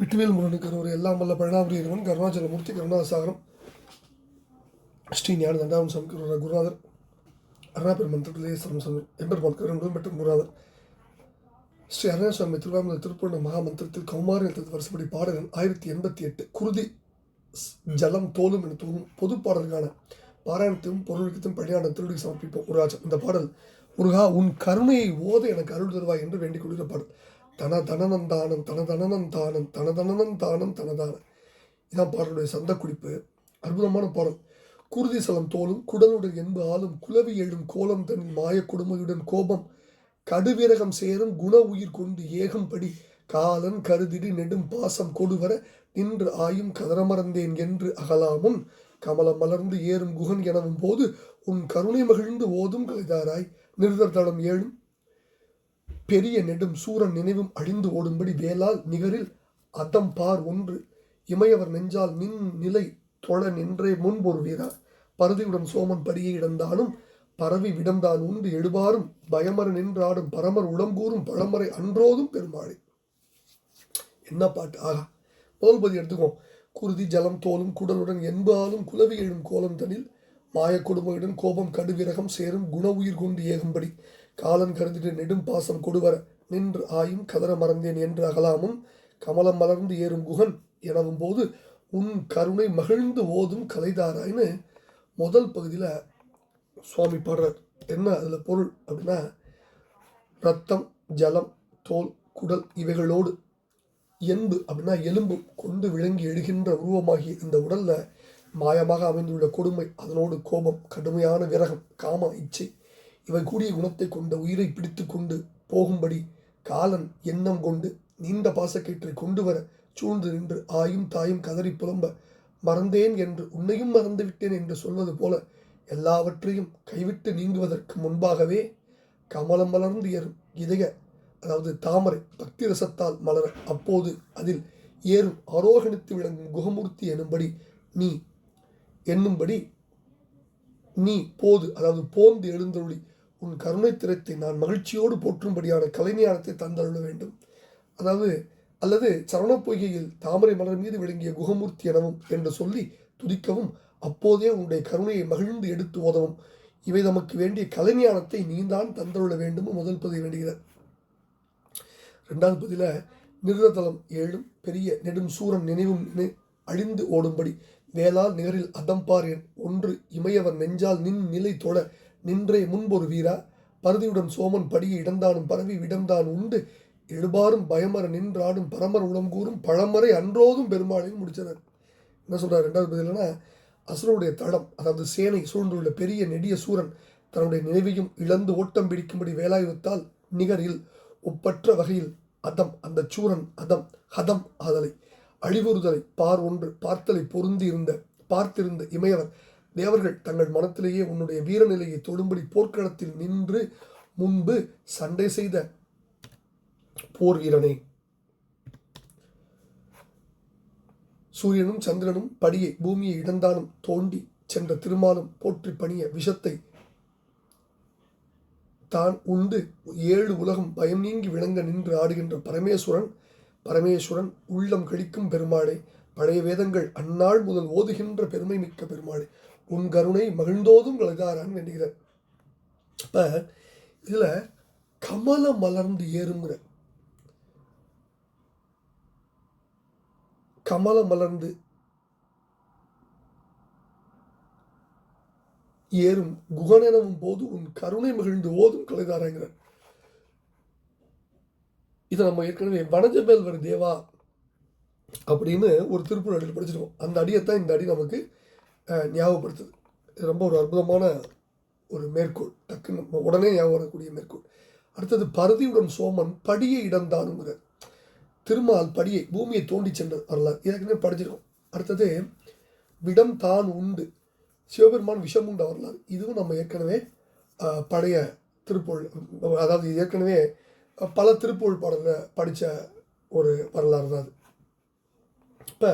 விட்டுவேல் முருகனுக்கு ஒரு எல்லாம் வல்ல பழனாபுரியவன் கருணாச்சலமூர்த்தி கருணாசாகரம் ஸ்ரீ ஞான தண்டாவன் சாமி குரு குருநாதர் அருணாபெருமன் மந்திரத்திலே சரம் எம்பெருமான் கருணம் பெற்ற குருநாதர் ஸ்ரீ அருணாசுவாமி திருவாமூர் திருப்பூர்ண மகா மந்திரத்தில் கௌமாரி எழுத்தது வருஷப்படி பாடகன் ஆயிரத்தி எண்பத்தி எட்டு குருதி ஜலம் தோலும் என தோணும் பொது பாடலுக்கான பாராயணத்தையும் பொருளுக்கும் பழியான திருடி சமர்ப்பிப்போம். முருகாச்சம் இந்த பாடல் முருகா உன் கருணையை ஓத எனக்கு அருள் தருவாய் என்று வேண்டிக் கொள்கிற பாடல். தன தனனந்தானம் தன தனனந்தானம் தன தனதான. இதான் பாடலுடைய சந்த குறிப்பு அற்புதமான பாடல். குருதி சலம் தோலும் குடலுடன் என்பு ஆளும் குலவி எழும் கோலம் தன் மாய கொடுமையுடன் கோபம் கடுவிரகம் சேரும் குண உயிர் கொண்டு ஏகம்படி காலன் கருதிடு நெடும் பாசம் கொடுவர நின்று ஆயும் கதறமறந்தேன் என்று அகலாமும் கமலம் மலர்ந்து ஏறும் குகன் எனவும் போது உன் கருணை மகிழ்ந்து ஓதும் கலைதாராய் நிறுதர் தளம் ஏழும் பெரிய நெடும் சூரன் நினைவும் அழிந்து ஓடும்படி வேளால் நிகரில் அதம் பார் ஒன்று. இமையவர் நெஞ்சால் நின் நிலை தொழ நின்றே முன்பொரு வீரர். பருதியுடன் சோமன் படியை இடந்தாலும் பரவி விடந்தான் உண்டு எழுபாரும். பயமர நின்றாடும் பரமர் உடம்பூரும் பழமறை அன்றோதும் பெருமாளே. என்ன பாட்டு? ஆகா. முதல் பதி குருதி ஜலம் தோலும் குடலுடன் என்பாலும் குலவி எழும் கோலம் தனில் மாய கொடுமையுடன் கோபம் கடுவிரகம் சேரும் குண உயிர் கொண்டு ஏகும்படி. காலன் கருதிட்டு நெடும் பாசம் கொடுவர நின்று ஆயும் கதற மறந்தேன் என்று அகலாமும் கமலம் மலர்ந்து ஏறும் குகன் எனவும் போது உன் கருணை மகிழ்ந்து ஓதும் கலைதாராயின்னு முதல் பகுதியில் சுவாமி பாடுறார். என்ன அதில் பொருள் அப்படின்னா ரத்தம் ஜலம் தோல் குடல் இவைகளோடு எண்பு அப்படின்னா எலும்பு கொண்டு விளங்கி எழுகின்ற உருவமாகிய இந்த உடலில் மாயமாக அமைந்துள்ள கொடுமை அதனோடு கோபம் கடுமையான விரகம் காம இச்சை இவை கூடிய குணத்தை கொண்ட உயிரை பிடித்து கொண்டு போகும்படி காலன் எண்ணம் கொண்டு நீண்ட பாசக்கயிற்றை கொண்டு வர சூழ்ந்து நின்று ஆயும் தாயும் கதறி புலம்ப மறந்தேன் என்று உன்னையும் மறந்துவிட்டேன் என்று சொல்வது போல எல்லாவற்றையும் கைவிட்டு நீங்குவதற்கு முன்பாகவே கமலம் மலர்ந்து ஏறும் இதய அதாவது தாமரை பக்தி ரசத்தால் மலர அப்போது அதில் ஏறும் ஆரோகணித்து விளங்கும் குகமூர்த்தி எனும்படி நீ என்னும்படி நீ போது அதாவது போந்து எழுந்தருளி. உன் கருணை திறத்தை நான் மகிழ்ச்சியோடு போற்றும்படியான கலைஞானத்தை தந்தருள வேண்டும். அதாவது அல்லது சரண பொய்கையில் தாமரை மலர் மீது விளங்கிய குகமூர்த்தி எனவும் என்று சொல்லி துதிக்கவும் அப்போதே உன்னுடைய கருணையை மகிழ்ந்து எடுத்து ஓதவும். இவை நமக்கு வேண்டிய கலைஞானத்தை நீதான் தந்தருள வேண்டும் முதல் பதிவு வேண்டுகிறார் ரெண்டாவது பதில நிருததலம் ஏழும் பெரிய நெடும் சூரன் நினைவும் நினை அழிந்து ஓடும்படி. வேளால் நிகரில் அதம்பார் என் ஒன்று இமையவர் நெஞ்சால் நின் நிலை தொழ நின்றே முன்பொரு வீரா. பருதியுடன் சோமன் படியை இடந்தானும் பரவி விடம்தான் உண்டு. எழுபாரும் பயமர நின்றாடும் பரமர் உளங்கூறும் பழமறை அன்றோதும் பெருமாளையும் முடிச்சனர் என்ன சொல்கிறார் ரெண்டாவது பதிலனா அசுரனுடைய தடம் அதாவது சேனை சூழ்ந்துள்ள பெரிய நெடிய சூரன் தன்னுடைய நினைவையும் இழந்து ஓட்டம் பிடிக்கும்படி வேலாயுதத்தால் நிகரில் ஒப்பற்ற வகையில் அதம் அந்த சூரன் அதம் ஹதம் ஆதலை. அழிவுறுதலை பார் ஒன்று பார்த்தலை பொருந்தி இருந்த பார்த்திருந்த இமையவர் தேவர்கள் தங்கள் மனத்திலேயே உன்னுடைய வீரநிலையை தொடும்படி போர்க்களத்தில் நின்று முன்பு சண்டை செய்த போர் வீரனே. சூரியனும் சந்திரனும் படியை பூமியை இடந்தானும் தோண்டி சென்ற திருமாலும் போற்றி பணிய விஷத்தை தான் உண்டு. ஏழு உலகம் பயம் நீங்கி விளங்க நின்று ஆடுகின்ற பரமேஸ்வரன் பரமேஸ்வரன் உள்ளம் கழிக்கும் பெருமாளே பழைய வேதங்கள் அந்நாள் முதல் ஓதுகின்ற பெருமை மிக்க பெருமாளே உன் கருணை மகிழ்ந்தோதும் கலகாரான் வேண்டுகிறார் அப்ப இதுல கமல மலர்ந்து ஏறுங்கிற. கமல மலர்ந்து ஏறும் குகனெனவும் போது உன் கருணை மகிழ்ந்து ஓதும் கலைதாரங்கிறார் இதை நம்ம ஏற்கனவே வனஜமேல் வரு தேவா அப்படின்னு ஒரு திருப்பூர் அடியில் படிச்சிருக்கோம். அந்த அடியைத்தான் இந்த அடி நமக்கு ஞாபகப்படுத்துது. இது ரொம்ப ஒரு அற்புதமான ஒரு மேற்கோள். டக்குன்னு நம்ம உடனே ஞாபகம் வரக்கூடிய மேற்கோள். அடுத்தது பரதியுடன் சோமன் படியை இடந்தானுங்கிறார் திருமால் படியை பூமியை தோண்டி சென்ற வரலாறு. ஏற்கனவே படிச்சிருக்கோம். அடுத்தது விடம் தான் உண்டு. சிவபெருமான் விஷம் உண்ட வரலாறு. இதுவும் நம்ம ஏற்கனவே பழைய திருப்பொருள் அதாவது ஏற்கனவே பல திருப்பொருள் பாடலில் படித்த ஒரு வரலாறு தான் அது. இப்போ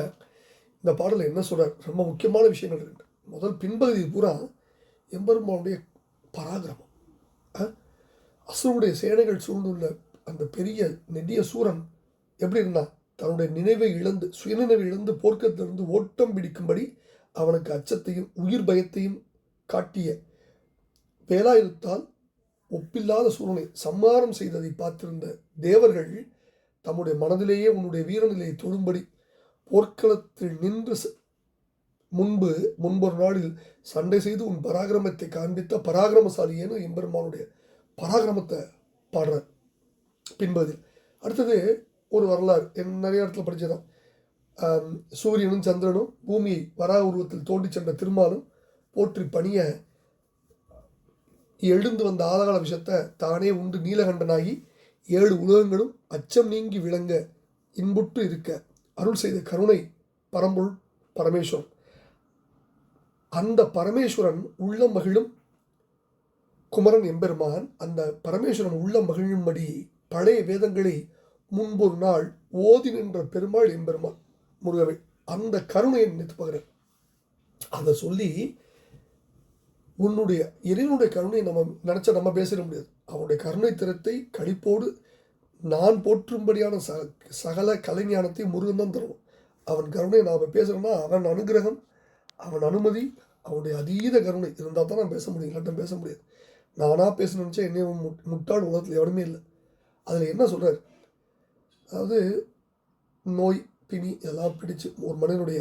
இந்த பாடலில் என்ன சொல்கிறார் ரொம்ப முக்கியமான விஷயங்கள் இருக்கு. முதல் பின்பகுதி பூரா எம்பெருமானுடைய பராக்கிரமம். அஹ், அசுரனுடைய சேனைகள் சூழ்ந்துள்ள அந்த பெரிய நெடிய சூரன் எப்படி இருந்தான் தன்னுடைய நினைவை இழந்து சுயநினைவை இழந்து போர்க்கத்திலிருந்து ஓட்டம் பிடிக்கும்படி அவனுக்கு அச்சத்தையும் உயிர் பயத்தையும் காட்டிய வேலாயுதத்தால் ஒப்பில்லாத சூழலை சம்மாரம் செய்ததை பார்த்திருந்த தேவர்கள் தம்முடைய மனதிலேயே உன்னுடைய வீரநிலையை தொழும்படி போர்க்களத்தில் நின்று முன்பு முன்பொரு நாளில் சண்டை செய்து உன் பராக்கிரமத்தை காண்பித்த பராக்கிரமசாலியேன்னு எம்பெருமானுடைய பராக்கிரமத்தை பாடுறார். பின்பதில் அடுத்தது ஒரு வரலாறு. என் நிறைய இடத்துல படித்ததான் சூரியனும் சந்திரனும் பூமியை வரா உருவத்தில் தோண்டி சென்ற திருமாலும் போற்றி பணிய எழுந்து வந்த ஆதகால விஷத்தை தானே உண்டு நீலகண்டனாகி ஏழு உலகங்களும் அச்சம் நீங்கி விளங்க இன்புற்று இருக்க. அருள் செய்த கருணை பரம்பொருள் பரமேஸ்வரன். அந்த பரமேஸ்வரன் உள்ள மகிழும் குமரன் எம்பெருமான் அந்த பரமேஸ்வரன் உள்ள மகிழும்படி பழைய வேதங்களை முன்பொரு நாள் ஓதி நின்ற பெருமாள் எம்பெருமான் முருகவை அந்த கருணையை நினைத்து பகிறேன் அதை சொல்லி உன்னுடைய இறைவனுடைய கருணையை நம்ம நினச்சா நம்ம பேசிட முடியாது. அவனுடைய கருணை திறத்தை கழிப்போடு நான் போற்றும்படியான ச சகல கலைஞானத்தை முருகன் தான் தருவோம் அவன் கருணையை நாம் பேசுகிறோன்னா அவன் அனுகிரகம் அவன் அனுமதி அவனுடைய அதீத கருணை இருந்தால் தான் நான் பேச முடியும் இல்லாட்டம் பேச முடியாது. நானாக பேச நினச்சா என்னைய முட் முட்டாள் உலகத்தில் எவனுமே இல்லை. அதில் என்ன சொல்கிறார் அதாவது நோய் பிணி இதெல்லாம் பிடிச்சு ஒரு மனிதனுடைய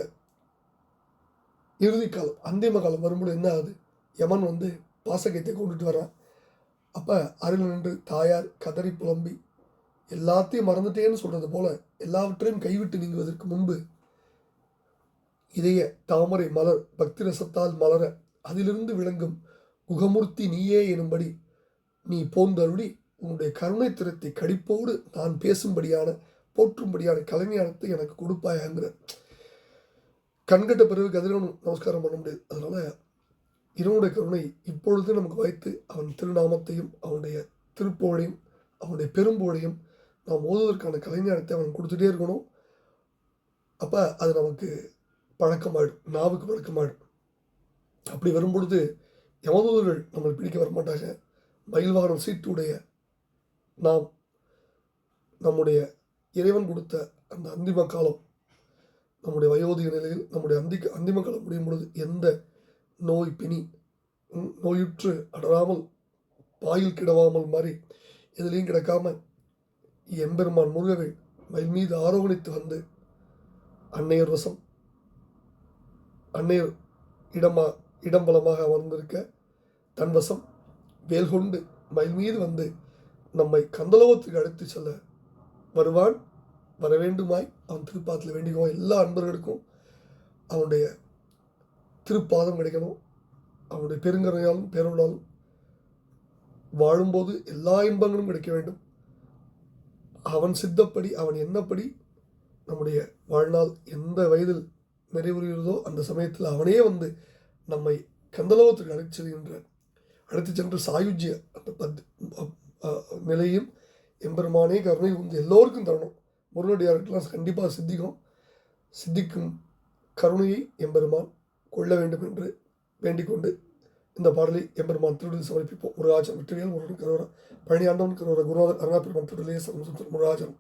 இறுதி காலம் அந்திம காலம் வரும்போது என்ன ஆகுது? யமன் வந்து பாசகத்தை கொண்டுட்டு வரான் அப்போ அருகில் நின்று தாயார் கதறி புலம்பி எல்லாத்தையும் மறந்துட்டேன்னு சொல்கிறது போல எல்லாவற்றையும் கைவிட்டு நீங்குவதற்கு முன்பு இதய தாமரை மலர் பக்தி ரசத்தால் மலர அதிலிருந்து விளங்கும் குகமூர்த்தி நீயே எனும்படி நீ போந்தருளி உன்னுடைய கருணை திறத்தை கடிப்போடு நான் பேசும்படியான போற்றும்படியான கலைஞானத்தை எனக்கு கொடுப்பாயாங்கிற கண்கட்ட பிறகு கதிரவனும் நமஸ்காரம் பண்ண முடியாது. அதனால் இறைவனுடைய கருணை இப்பொழுது நமக்கு வைத்து அவன் திருநாமத்தையும் அவனுடைய திருப்போழையும் அவனுடைய பெரும்புகழையும் நாம் ஓதுவதற்கான கலைஞானத்தை அவன் கொடுத்துட்டே இருக்கணும். அப்போ அது நமக்கு பழக்கமாயிடும் நாவுக்கு பழக்கமாயிடும். அப்படி வரும்பொழுது யமதூதர்கள் நம்மளை பிடிக்க வரமாட்டாங்க. மயில் வாகனம் சீட்டுடைய நாம் நம்முடைய இறைவன் கொடுத்த அந்த அந்திம காலம் நம்முடைய வயோதிக நிலையில் நம்முடைய அந்தி அந்திம காலம் முடியும் பொழுது எந்த நோய் பிணி நோயுற்று அடராமல் பாயில் கிடவாமல் மாதிரி எதுலேயும் கிடக்காம எம்பெருமான் முருகவேல் மயில் மீது ஆரோகணித்து வந்து அன்னையர் வசம் அன்னையர் இடமா இடம்பலமாக அமர்ந்திருக்க தன் வசம் வேல் கொண்டு மயில் மீது வந்து நம்மை கந்தலோகத்துக்கு அழைத்து செல்ல வருவான். வர வேண்டுமாய் அவன் திருப்பாத்தில் வேண்டிக்குவான். எல்லா அன்பர்களுக்கும் அவனுடைய திருப்பாதம் கிடைக்கணும். அவனுடைய பெருங்கரையாலும் பேருளாலும் வாழும்போது எல்லா இன்பங்களும் கிடைக்க வேண்டும். அவன் சித்தப்படி அவன் என்னப்படி நம்முடைய வாழ்நாள் எந்த வயதில் நிறைவுறுகிறதோ அந்த சமயத்தில் அவனே வந்து நம்மை கந்தலோகத்துக்கு அழைத்து செல்கின்ற அழைத்து சென்று சாயுஜ்ய அந்த பத் நிலையும் எம்பெருமானே கருணை வந்து எல்லோருக்கும் தரணும். முருகடியாருக்கெல்லாம் கண்டிப்பாக சித்திக்கும் சித்திக்கும் கருணையை எம்பெருமான் கொள்ள வேண்டும் என்று வேண்டிக் கொண்டு இந்த பாடலை எம்பெருமான் திருடலில் சமர்ப்பிப்போம். முருகாச்சலம் வெற்றிவேல் முருகன் கருவரா பழனி ஆண்டவன் குருநாதன் குருநாதர் அருணாபெருமான் திருடலே சமசம் முருகாச்சலம்